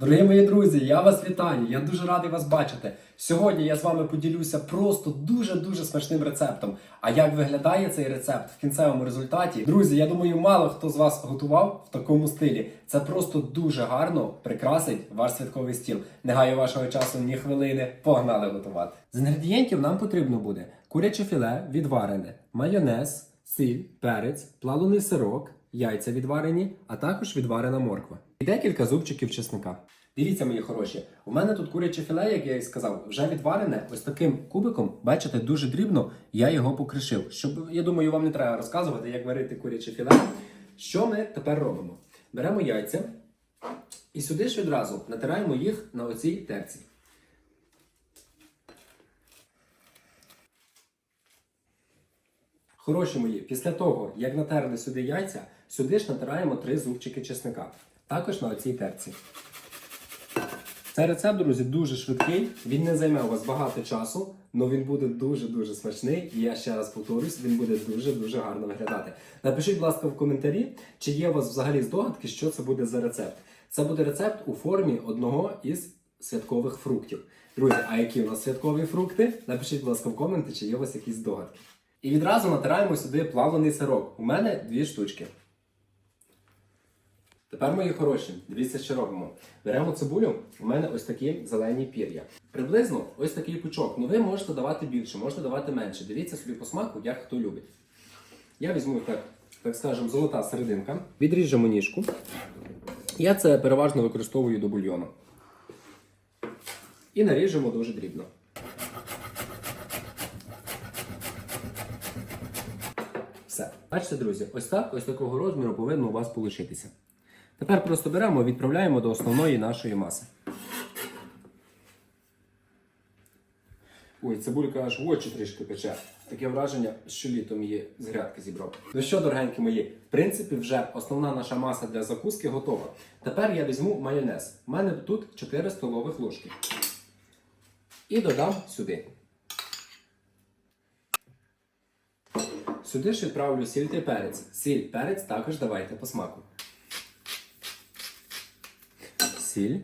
Дорогі мої друзі, я вас вітаю. Я дуже радий вас бачити. Сьогодні я з вами поділюся просто дуже-дуже смачним рецептом. А як виглядає цей рецепт в кінцевому результаті? Друзі, я думаю, мало хто з вас готував в такому стилі. Це просто дуже гарно прикрасить ваш святковий стіл. Не гаю вашого часу ні хвилини. Погнали готувати. З інгредієнтів нам потрібно буде куряче філе відварене, майонез, сіль, перець, плавлений сирок, яйця відварені, а також відварена морква. І декілька зубчиків чесника. Дивіться, мої хороші, у мене тут куряче філе, як я і сказав, вже відварене ось таким кубиком. Бачите, дуже дрібно я його покришив. Щоб я думаю, вам не треба розказувати, як варити куряче філе. Що ми тепер робимо? Беремо яйця і сюди ж відразу натираємо їх на оцій терці. Хороші мої, після того, як натерли сюди яйця, сюди ж натираємо три зубчики чесника. Також на оцій терці. Цей рецепт, друзі, дуже швидкий. Він не займе у вас багато часу, але він буде дуже-дуже смачний. І я ще раз повторюсь, він буде дуже-дуже гарно виглядати. Напишіть, будь ласка, в коментарі, чи є у вас взагалі здогадки, що це буде за рецепт. Це буде рецепт у формі одного із святкових фруктів. Друзі, а які у нас святкові фрукти? Напишіть, будь ласка, в коменти, чи є у вас якісь здогадки. І відразу натираємо сюди плавлений сирок. У мене дві штучки. Тепер, мої хороші, дивіться, що робимо. Беремо цибулю, у мене ось такі зелені пір'я. Приблизно ось такий пучок. Ну ви можете давати більше, можете давати менше. Дивіться собі по смаку, як хто любить. Я візьму так, так скажемо, золота серединка. Відріжемо ніжку. Я це переважно використовую до бульйону. І наріжемо дуже дрібно. Все. Бачите, друзі, ось так, ось такого розміру повинно у вас получитися. Тепер просто беремо і відправляємо до основної нашої маси. Ой, цибулька аж в очі трішки пече. Таке враження, що літом її з грядки зібрав. Ну що, дорогенькі мої, в принципі, вже основна наша маса для закуски готова. Тепер я візьму майонез. У мене тут 4 столових ложки. І додам сюди. Сюди ж відправлю сіль та перець. Сіль, перець також давайте по. Сіль.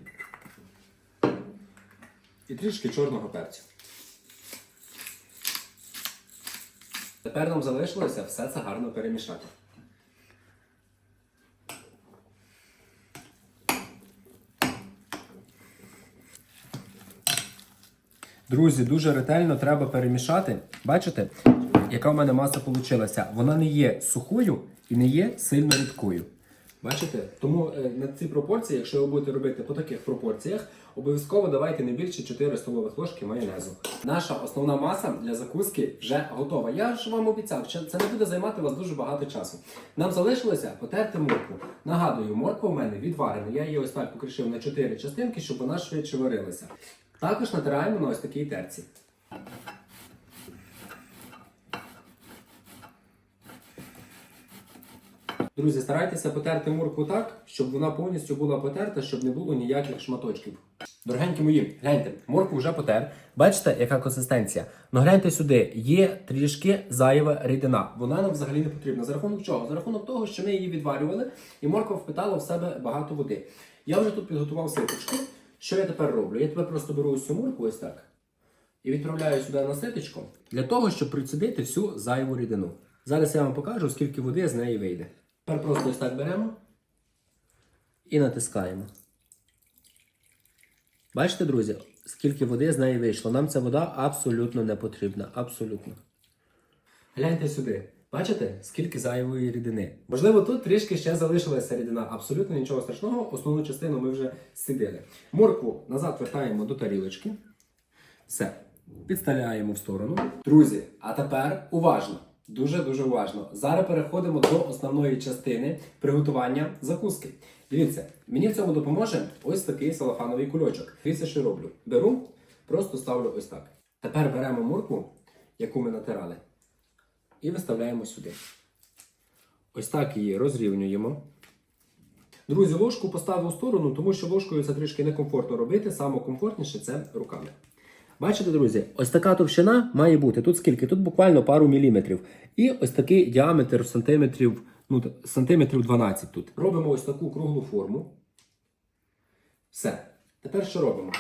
І трішки чорного перцю. Тепер нам залишилося все це гарно перемішати. Друзі, дуже ретельно треба перемішати. Бачите, яка в мене маса вийшла? Вона не є сухою і не є сильно рідкою. Бачите? Тому е, на ці пропорції, якщо ви будете робити по таких пропорціях, обов'язково давайте не більше 4 столових ложки майонезу. Наша основна маса для закуски вже готова. Я ж вам обіцяв, це не буде займати вас дуже багато часу. Нам залишилося потерти моркву. Нагадую, морква в мене відварена. Я її ось так покришив на 4 частинки, щоб вона швидше варилася. Також натираємо на ось такій терці. Друзі, старайтеся потерти моркву так, щоб вона повністю була потерта, щоб не було ніяких шматочків. Дорогенькі мої, гляньте, моркву вже потер. Бачите, яка консистенція? Ну гляньте сюди, є трішки зайва рідина. Вона нам взагалі не потрібна. За рахунок чого? За рахунок того, що ми її відварювали, і морква впитала в себе багато води. Я вже тут підготував ситочку. Що я тепер роблю? Я тепер просто беру ось цю моркву ось так і відправляю сюди на ситочку для того, щоб прицідити всю зайву рідину. Зараз я вам покажу, скільки води з неї вийде. Тепер просто ось так беремо і натискаємо. Бачите, друзі, скільки води з неї вийшло. Нам ця вода абсолютно не потрібна. Абсолютно. Гляньте сюди. Бачите, скільки зайвої рідини. Можливо, тут трішки ще залишилася рідина. Абсолютно нічого страшного. Основну частину ми вже сидили. Моркву назад вертаємо до тарілочки. Все. Підставляємо в сторону. Друзі, а тепер уважно. Дуже-дуже уважно. Зараз переходимо до основної частини приготування закуски. Дивіться, мені в цьому допоможе ось такий салафановий кульочок. Дивіться, що роблю. Беру, просто ставлю ось так. Тепер беремо моркву, яку ми натирали, і виставляємо сюди. Ось так її розрівнюємо. Друзі, ложку поставив у сторону, тому що ложкою це трішки некомфортно робити. Саме комфортніше це руками. Бачите, друзі, ось така товщина має бути. Тут скільки? Тут буквально пару міліметрів. І ось такий діаметр сантиметрів, ну, сантиметрів 12 тут. Робимо ось таку круглу форму. Все. Тепер що робимо?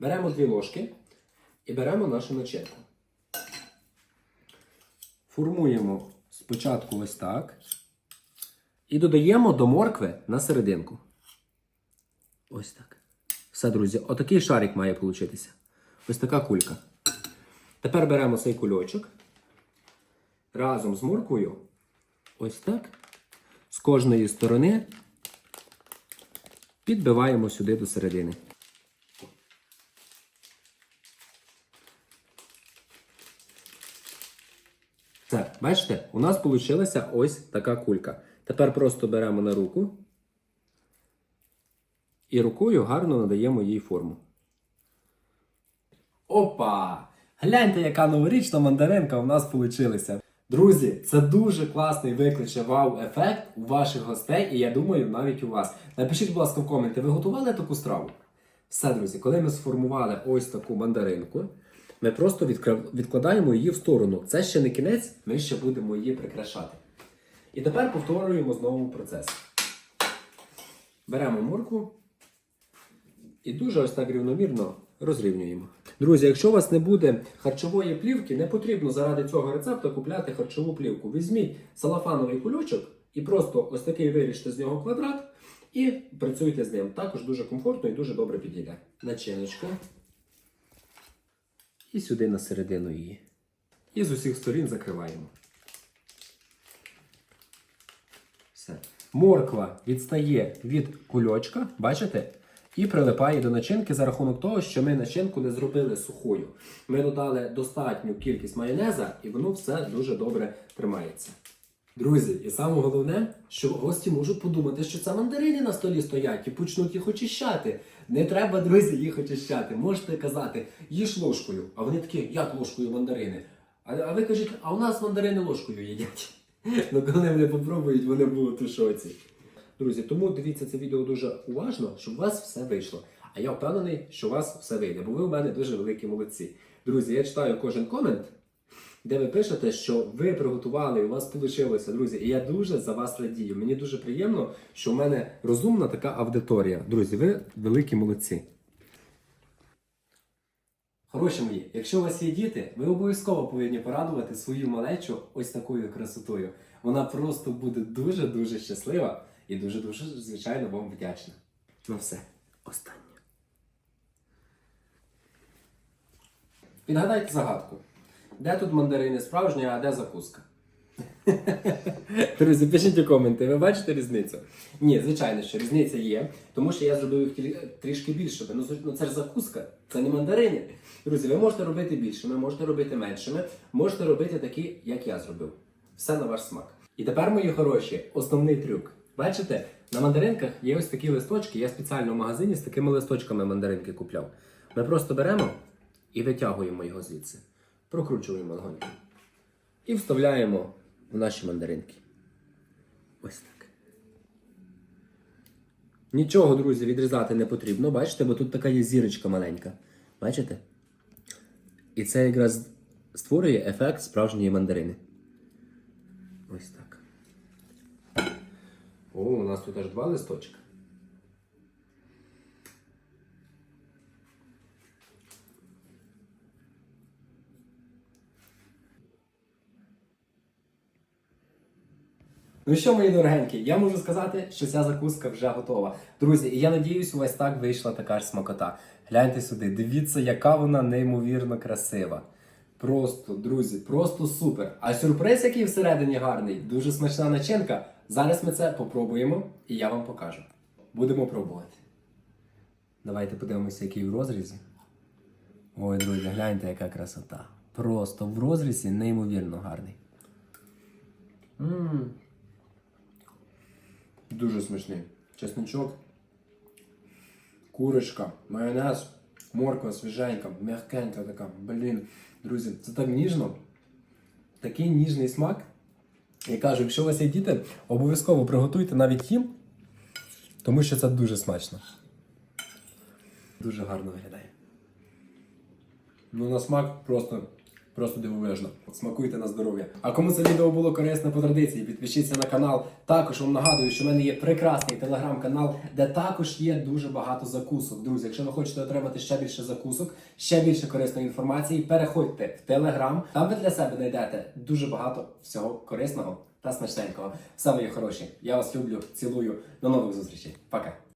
Беремо дві ложки і беремо нашу начинку. Формуємо спочатку ось так. І додаємо до моркви на серединку. Ось так. Все, друзі, отакий шарик має получитися. Ось така кулька. Тепер беремо цей кульочок разом з морквою. Ось так. З кожної сторони підбиваємо сюди до середини. Все, бачите, у нас вийшла ось така кулька. Тепер просто беремо на руку і рукою гарно надаємо їй форму. Опа! Гляньте, яка новорічна мандаринка у нас вийшла. Друзі, це дуже класний викличе вау-ефект у ваших гостей, і я думаю, навіть у вас. Напишіть, будь ласка, в коменти, ви готували таку страву? Все, друзі, коли ми сформували ось таку мандаринку, ми просто відкладаємо її в сторону. Це ще не кінець, ми ще будемо її прикрашати. І тепер повторюємо знову процес. Беремо моркву і дуже ось так рівномірно розрівнюємо. Друзі, якщо у вас не буде харчової плівки, не потрібно заради цього рецепту купляти харчову плівку. Візьміть салафановий кульочок і просто ось такий виріжте з нього квадрат і працюйте з ним. Також дуже комфортно і дуже добре підійде. Начиночка. І сюди на середину її. І з усіх сторін закриваємо. Все. Морква відстає від кульочка, бачите? І прилипає до начинки за рахунок того, що ми начинку не зробили сухою. Ми додали достатню кількість майонеза, і воно все дуже добре тримається. Друзі, і саме головне, що гості можуть подумати, що це мандарини на столі стоять і почнуть їх очищати. Не треба, друзі, їх очищати. Можете казати, їж ложкою. А вони такі, як ложкою мандарини? А, а ви кажіть, а у нас мандарини ложкою їдять. Ну, коли вони попробують, вони будуть у шоці. Друзі, тому дивіться це відео дуже уважно, щоб у вас все вийшло. А я впевнений, що у вас все вийде, бо ви у мене дуже великі молодці. Друзі, я читаю кожен комент, де ви пишете, що ви приготували, у вас вийшло, друзі. І я дуже за вас радію. Мені дуже приємно, що в мене розумна така аудиторія. Друзі, ви великі молодці. Хороші мої, якщо у вас є діти, ви обов'язково повинні порадувати свою малечу ось такою красотою. Вона просто буде дуже-дуже щаслива і дуже-дуже, звичайно, вам вдячна. Ну все, останнє. Підгадайте загадку. Де тут мандарини справжні, а де закуска? Друзі, пишіть у коменти, ви бачите різницю? Ні, звичайно, що різниця є, тому що я зробив їх трішки більшими. Ну, ну це ж закуска, це не мандарини. Друзі, ви можете робити більшими, можете робити меншими, можете робити такі, як я зробив. Все на ваш смак. І тепер, мої хороші, основний трюк. Бачите, на мандаринках є ось такі листочки. Я спеціально в магазині з такими листочками мандаринки купляв. Ми просто беремо і витягуємо його звідси. Прокручуємо легонько. І вставляємо в наші мандаринки. Ось так. Нічого, друзі, відрізати не потрібно. Бачите, бо тут така є зірочка маленька. Бачите? І це якраз створює ефект справжньої мандарини. Ось так. О, у нас тут аж два листочка. Ну що, мої дорогенькі, я можу сказати, що ця закуска вже готова. Друзі, і я надіюсь, у вас так вийшла така ж смакота. Гляньте сюди, дивіться, яка вона неймовірно красива. Просто, друзі, просто супер. А сюрприз, який всередині гарний, дуже смачна начинка. Зараз ми це попробуємо і я вам покажу. Будемо пробувати. Давайте подивимося, який в розрізі. Ой, друзі, гляньте, яка красота. Просто в розрізі неймовірно гарний. Ммм. Дуже смачний. Чесничок, курочка, майонез, морква свіженька, м'якенька така. Блін, друзі, це так ніжно. Такий ніжний смак. Я кажу, якщо у вас є діти, обов'язково приготуйте навіть їм, тому що це дуже смачно. Дуже гарно виглядає. Ну, на смак просто Просто дивовижно. Смакуйте на здоров'я. А кому це відео було корисне по традиції, підпишіться на канал. Також вам нагадую, що в мене є прекрасний телеграм-канал, де також є дуже багато закусок. Друзі, якщо ви хочете отримати ще більше закусок, ще більше корисної інформації, переходьте в телеграм. Там ви для себе знайдете дуже багато всього корисного та смачненького. Саме є хороші. Я вас люблю, цілую. До нових зустрічей. Пока.